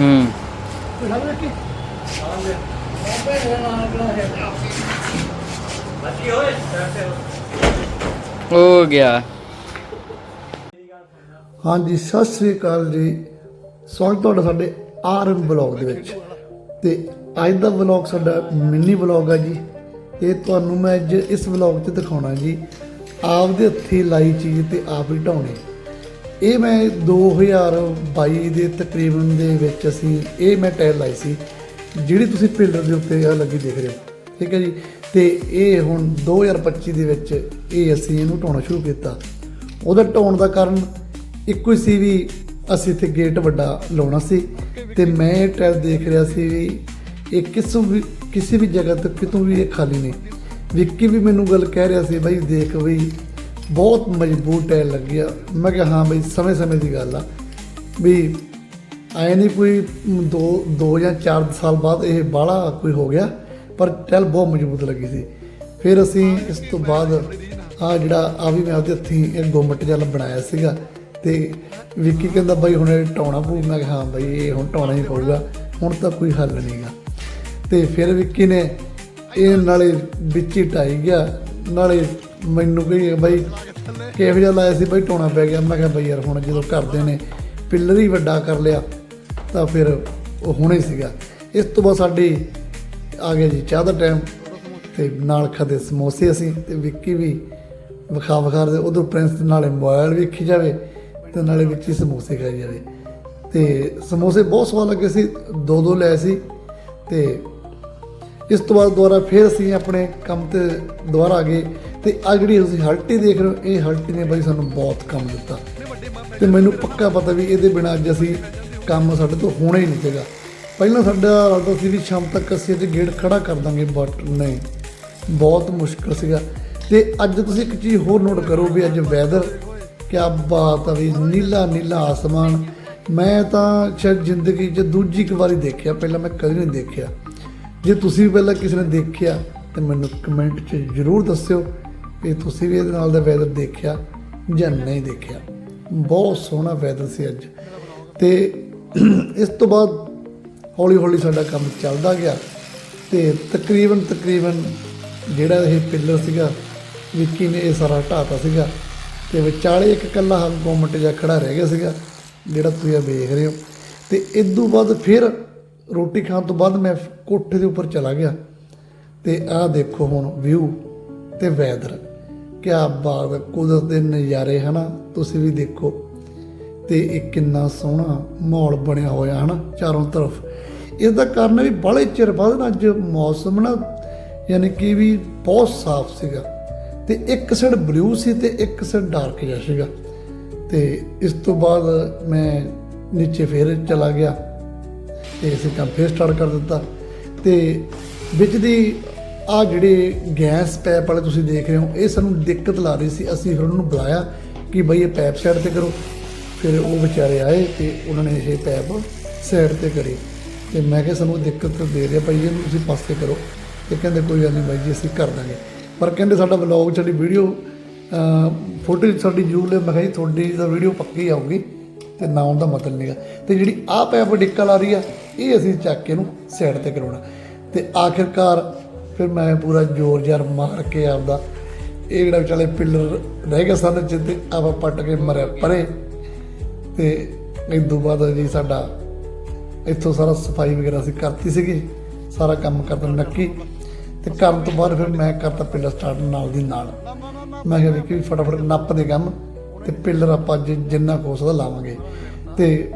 ਹੂੰ। ਦੇ ਗਿਆ। ਹਾਂਜੀ ਸਤਿ ਸ੍ਰੀ ਅਕਾਲ ਜੀ। ਸਵਾਗਤ ਤੁਹਾਡਾ ਸਾਡੇ ਆਰਐਮ ਬਲੌਗ ਦੇ ਵਿੱਚ। ਤੇ ਅੱਜ ਦਾ ਬਲੌਗ ਸਾਡਾ ਮਿੰਨੀ ਬਲੌਗ ਆ ਜੀ। ਇਹ ਤੁਹਾਨੂੰ ਮੈਂ ਅੱਜ ਇਸ ਬਲੌਗ 'ਚ ਦਿਖਾਉਣਾ ਜੀ। ਆਪਦੇ ਹੱਥੀ ਲਾਈ ਚੀਜ਼ ਤੇ ਆਪ ਹੀ ਢਾਉਣੀ। ਇਹ ਮੈਂ 2022 ਦੇ ਤਕਰੀਬਨ ਦੇ ਵਿੱਚ ਅਸੀਂ ਇਹ ਮੈਂ ਟਾਇਲ ਲਾਈ ਸੀ, ਜਿਹੜੀ ਤੁਸੀਂ ਪਿਲਰ ਦੇ ਉੱਤੇ ਆ ਲੱਗੀ ਦੇਖ ਰਹੇ ਹੋ, ਠੀਕ ਹੈ ਜੀ? ਤੇ ਇਹ ਹੁਣ 2025 ਦੇ ਵਿੱਚ ਇਹ ਅਸੀਂ ਇਹਨੂੰ ਢਾਉਣਾ ਸ਼ੁਰੂ ਕੀਤਾ। ਉਹਦਾ ਢਾਉਣ ਦਾ ਕਾਰਨ ਇੱਕੋ ਹੀ ਸੀ ਵੀ ਅਸੀਂ ਇੱਥੇ ਗੇਟ ਵੱਡਾ ਲਾਉਣਾ ਸੀ ਤੇ ਮੈਂ ਇਹ ਟਾਇਲ ਦੇਖ ਰਿਹਾ ਸੀ ਵੀ ਇਹ ਕਿਸੇ ਵੀ ਕਿਸੇ ਵੀ ਜਗ੍ਹਾ ਤੇ ਕਿਤੋਂ ਵੀ ਇਹ ਖਾਲੀ ਨਹੀਂ। ਵਿੱਕੀ ਵੀ ਮੈਨੂੰ ਗੱਲ ਕਹਿ ਰਿਹਾ ਸੀ, ਬਾਈ ਦੇਖ ਬਈ ਬਹੁਤ ਮਜ਼ਬੂਤ ਟਾਇਲ ਲੱਗੀ ਆ। ਮੈਂ ਕਿਹਾ, ਹਾਂ ਬਈ, ਸਮੇਂ ਸਮੇਂ ਦੀ ਗੱਲ ਆ। ਵੀ ਆਏ ਨਹੀਂ ਕੋਈ ਦੋ ਦੋ ਜਾਂ 4 ਸਾਲ ਬਾਅਦ ਇਹ ਬਾਹਲਾ ਕੋਈ ਹੋ ਗਿਆ, ਪਰ ਟਾਇਲ ਬਹੁਤ ਮਜ਼ਬੂਤ ਲੱਗੀ ਸੀ। ਫਿਰ ਅਸੀਂ ਇਸ ਤੋਂ ਬਾਅਦ ਆ ਜਿਹੜਾ, ਆ ਵੀ ਮੈਂ ਆਪਦੇ ਹੱਥੀਂ ਇਹ ਗੁੰਮਟ ਜਿਹਾ ਬਣਾਇਆ ਸੀਗਾ ਤੇ ਵਿੱਕੀ ਕਹਿੰਦਾ, ਬਾਈ ਹੁਣ ਇਹ ਟਾਉਣਾ ਪਊ। ਮੈਂ ਕਿਹਾ, ਹਾਂ ਬਾਈ, ਇਹ ਹੁਣ ਟਾਉਣਾ ਹੀ ਪਊਗਾ। ਹੁਣ ਤਾਂ ਕੋਈ ਹੱਲ ਨਹੀਂਗਾ ਤੇ ਫਿਰ ਵਿੱਕੀ ਨੇ ਇਹ ਨਾਲੇ ਵਿੱਚ ਹੀ ਟਾਈ ਗਿਆ। ਨਾਲੇ ਮੈਨੂੰ ਕਹੀ ਬਾਈ, ਕਿਹੋ ਜਿਹਾ ਲਾਇਆ ਸੀ ਬਾਈ ਟਾਉਣਾ ਪੈ ਗਿਆ। ਮੈਂ ਕਿਹਾ ਬਾਈ ਯਾਰ, ਹੁਣ ਜਦੋਂ ਕਰਦੇ ਨੇ, ਪਿੱਲਰ ਹੀ ਵੱਡਾ ਕਰ ਲਿਆ, ਤਾਂ ਫਿਰ ਉਹ ਹੋਣਾ ਹੀ ਸੀਗਾ। ਇਸ ਤੋਂ ਬਾਅਦ ਸਾਡੇ ਆ ਗਿਆ ਜੀ ਚਾਹ ਦਾ ਟਾਈਮ ਤੇ ਨਾਲ ਖਾਦੇ ਸਮੋਸੇ ਅਸੀਂ, ਤੇ ਵਿੱਕੀ ਵੀ ਵਿਖਾ ਵਿਖਾ ਦੇ, ਉਧਰ ਪ੍ਰਿੰਸ ਨਾਲੇ ਮੋਬਾਈਲ ਵੇਖੀ ਜਾਵੇ, ਤੇ ਨਾਲੇ ਵਿੱਚ ਹੀ ਸਮੋਸੇ ਖਾਈ ਜਾਵੇ। ਤੇ ਸਮੋਸੇ ਬਹੁਤ ਸਵਾਦ ਲੱਗੇ ਸੀ, ਦੋ ਦੋ ਲਏ ਸੀ, ਤੇ ਇਸ ਤੋਂ ਬਾਅਦ ਦੁਬਾਰਾ ਫਿਰ ਅਸੀਂ ਆਪਣੇ ਕੰਮ ਤੇ ਦੁਬਾਰਾ ਆ ਗਏ। ਤੇ ਆ ਜਿਹੜੀ ਤੁਸੀਂ ਹਲਟੀ ਦੇਖ ਰਹੇ ਹੋ, ਇਹ ਹਲਟੀ ਨੇ ਬਾਈ ਸਾਨੂੰ ਬਹੁਤ ਕੰਮ ਦਿੱਤਾ। ਤੇ ਮੈਨੂੰ ਪੱਕਾ ਪਤਾ ਵੀ ਇਹਦੇ ਬਿਨਾਂ ਅੱਜ ਅਸੀਂ ਕੰਮ ਸਾਡੇ ਤੋਂ ਹੋਣਾ ਹੀ ਨਹੀਂ ਸੀਗਾ। ਪਹਿਲਾਂ ਸਾਡਾ ਲੱਗਦਾ ਸੀ ਵੀ ਸ਼ਾਮ ਤੱਕ ਅਸੀਂ ਅੱਜ ਗੇੜ ਖੜਾ ਕਰ ਦਾਂਗੇ ਬਟ ਨਹੀਂ। ਬਹੁਤ ਮੁਸ਼ਕਲ ਸੀਗਾ। ਤੇ ਅੱਜ ਤੁਸੀਂ ਇੱਕ ਚੀਜ਼ ਹੋਰ ਨੋਟ ਕਰੋ ਵੀ ਅੱਜ ਵੈਦਰ ਕਿਆ ਬਾਤ ਆ ਵੀ ਨੀਲਾ ਨੀਲਾ ਆਸਮਾਨ। ਮੈਂ ਤਾਂ ਸ਼ਾਇਦ ਜ਼ਿੰਦਗੀ 'ਚ ਦੂਜੀ ਇੱਕ ਵਾਰੀ ਦੇਖਿਆ, ਪਹਿਲਾਂ ਮੈਂ ਕਦੇ ਨਹੀਂ ਦੇਖਿਆ। ਜੇ ਤੁਸੀਂ ਪਹਿਲਾਂ ਕਿਸੇ ਨੇ ਦੇਖਿਆ, ਤੇ ਮੈਨੂੰ ਕਮੈਂਟ 'ਚ ਜ਼ਰੂਰ ਦੱਸਿਓ। ਕਿ ਤੁਸੀਂ ਵੀ ਇਹਦੇ ਨਾਲ ਦਾ ਵੈਦਰ ਦੇਖਿਆ ਜਾਂ ਨਹੀਂ ਦੇਖਿਆ। ਬਹੁਤ ਸੋਹਣਾ ਵੈਦਰ ਸੀ ਅੱਜ। ਤੇ ਇਸ ਤੋਂ ਬਾਅਦ ਹੌਲੀ ਹੌਲੀ ਸਾਡਾ ਕੰਮ ਚੱਲਦਾ ਗਿਆ ਤੇ ਤਕਰੀਬਨ ਤਕਰੀਬਨ ਜਿਹੜਾ ਇਹ ਪਿੱਲਰ ਸੀਗਾ, ਵਿੱਕੀ ਨੇ ਇਹ ਸਾਰਾ ਢਾਤਾ ਸੀਗਾ। ਤੇ ਵਿਚਾਲੇ ਇੱਕ ਕੱਲਾ ਹਮ ਗੋਮਟ ਜਿਹਾ ਖੜਾ ਰਹਿ ਗਿਆ ਸੀਗਾ, ਜਿਹੜਾ ਤੁਸੀਂ ਆ ਵੇਖ ਰਹੇ ਹੋ। ਤੇ ਇਸ ਤੋਂ ਬਾਅਦ ਫਿਰ ਰੋਟੀ ਖਾਣ ਤੋਂ ਬਾਅਦ ਮੈਂ ਕੋਠੇ ਦੇ ਉੱਪਰ ਚਲਾ ਗਿਆ। ਤੇ ਆਹ ਦੇਖੋ ਹੁਣ ਵਿਊ ਤੇ ਵੈਦਰ ਕਿਆ ਬਾਤ ਕੁਦਰਤ ਦੇ ਨਜ਼ਾਰੇ, ਹਨਾ? ਤੁਸੀਂ ਵੀ ਦੇਖੋ। ਤੇ ਇਹ ਕਿੰਨਾ ਸੋਹਣਾ ਮਾਹੌਲ ਬਣਿਆ ਹੋਇਆ, ਹਨਾ? ਚਾਰੋਂ ਤਰਫ। ਇਸ ਦਾ ਕਾਰਨ ਵੀ ਬੜੇ ਚਿਰ ਬਾਅਦ ਨਾ ਅੱਜ ਮੌਸਮ ਨਾ ਯਾਨੀ ਕਿ ਵੀ ਬਹੁਤ ਸਾਫ਼ ਸੀਗਾ। ਤੇ ਇੱਕ ਸਾਈਡ ਬਲੂ ਸੀ ਤੇ ਇੱਕ ਸਾਈਡ ਡਾਰਕ ਜਿਹਾ ਸੀਗਾ। ਤੇ ਇਸ ਤੋਂ ਬਾਅਦ ਮੈਂ ਨੀਚੇ ਫੇਰ ਚਲਾ ਗਿਆ। ਤੇ ਅਸੀਂ ਕੰਮ ਫੇਰ ਸਟਾਰਟ ਕਰ ਦਿੱਤਾ। ਤੇ ਵਿੱਚ ਦੀ ਆ ਜਿਹੜੇ ਗੈਸ ਪੈਪ ਵਾਲੇ ਤੁਸੀਂ ਦੇਖ ਰਹੇ ਹੋ, ਇਹ ਸਾਨੂੰ ਦਿੱਕਤ ਲਾ ਰਹੀ ਸੀ। ਅਸੀਂ ਫਿਰ ਉਹਨਾਂ ਨੂੰ ਬੁਲਾਇਆ ਕਿ ਬਈ ਇਹ ਪੈਪ ਸਾਈਡ ਤੇ ਕਰੋ। ਫਿਰ ਉਹ ਵਿਚਾਰੇ ਆਏ ਤੇ ਉਹਨਾਂ ਨੇ ਇਹ ਪੈਪ ਸਾਈਡ ਤੇ ਕਰੇ। ਤੇ ਮੈਂ ਕਿਹਾ ਸਾਨੂੰ ਦਿੱਕਤ ਦੇ ਰਿਹਾ, ਭਾਈ ਇਹਨੂੰ ਤੁਸੀਂ ਪਾਸੇ ਕਰੋ। ਤੇ ਕਹਿੰਦੇ ਕੋਈ ਗੱਲ ਨਹੀਂ ਬਾਈ ਜੀ, ਅਸੀਂ ਕਰ ਦਾਂਗੇ। ਪਰ ਕਹਿੰਦੇ ਸਾਡਾ ਵਲੌਗ ਸਾਡੀ ਵੀਡੀਓ ਫੋਟੋ ਸਾਡੀ ਜ਼ਰੂਰ ਲੈ। ਮੈਂ ਕਿਹਾ ਜੀ, ਤੁਹਾਡੀ ਤਾਂ ਵੀਡੀਓ ਪੱਕੀ ਆਊਗੀ ਤੇ ਨਾ ਆਉਣ ਦਾ ਮਤਲਬ ਨਹੀਂਗਾ ਤੇ ਜਿਹੜੀ ਆਹ ਪੈਪ ਡਿੱਕਲ ਆ ਰਹੀ ਆ, ਇਹ ਅਸੀਂ ਚੱਕ ਕੇ ਇਹਨੂੰ ਸਾਈਡ ਤੇ ਕਰਾਉਣਾ। ਤੇ ਆਖਿਰਕਾਰ ਫਿਰ ਮੈਂ ਪੂਰਾ ਜ਼ੋਰ ਜ਼ਾਰ ਮਾਰ ਕੇ ਆਪਦਾ ਇਹ ਜਿਹੜਾ ਵਿਚਾਲੇ ਪਿੱਲਰ ਰਹਿ ਗਿਆ ਸਾਨੂੰ ਜਿੱਤੇ ਆਪਾਂ ਪੱਟ ਕੇ ਮਰਿਆ, ਪਰੇ। ਤੇ ਇਸ ਤੋਂ ਬਾਅਦ ਜੀ ਸਾਡਾ ਇੱਥੋਂ ਸਾਰਾ ਸਫ਼ਾਈ ਵਗੈਰਾ ਅਸੀਂ ਕਰਤੀ ਸੀਗੀ, ਸਾਰਾ ਕੰਮ ਕਰਤਾ ਨੱਕੀ। ਤੇ ਕਰਨ ਤੋਂ ਬਾਅਦ ਫਿਰ ਮੈਂ ਕਰਤਾ ਪਿੱਲਰ ਸਟਾਰਟ ਨਾਲ ਦੀ ਨਾਲ। ਮੈਂ ਕਿਹਾ ਵੀ ਫਟਾਫਟ ਨੱਪ ਦੇ ਕੰਮ ਤੇ ਪਿੱਲਰ ਆਪਾਂ ਜਿ- ਜਿੰਨਾ ਕੁ ਹੋ ਸਕਦਾ ਲਾਵਾਂਗੇ। ਤੇ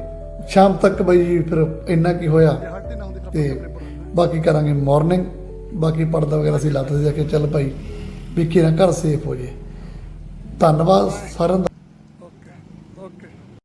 ਸ਼ਾਮ ਤੱਕ ਬਈ ਜੀ ਫਿਰ ਇੰਨਾ ਕੀ ਹੋਇਆ ਤੇ ਬਾਕੀ ਕਰਾਂਗੇ ਮਾਰਨਿੰਗ ਬਾਕੀ ਪਰਦਾ ਵਗੈਰਾ ਅਸੀਂ ਲਾਤੇ ਸੀ ਕਿ ਚੱਲ ਭਾਈ ਵੀ ਕਿਹੜਾ ਘਰ ਸੇਫ ਹੋ ਜੇ ਧੰਨਵਾਦ ਸਾਰਿਆਂ ਦਾ।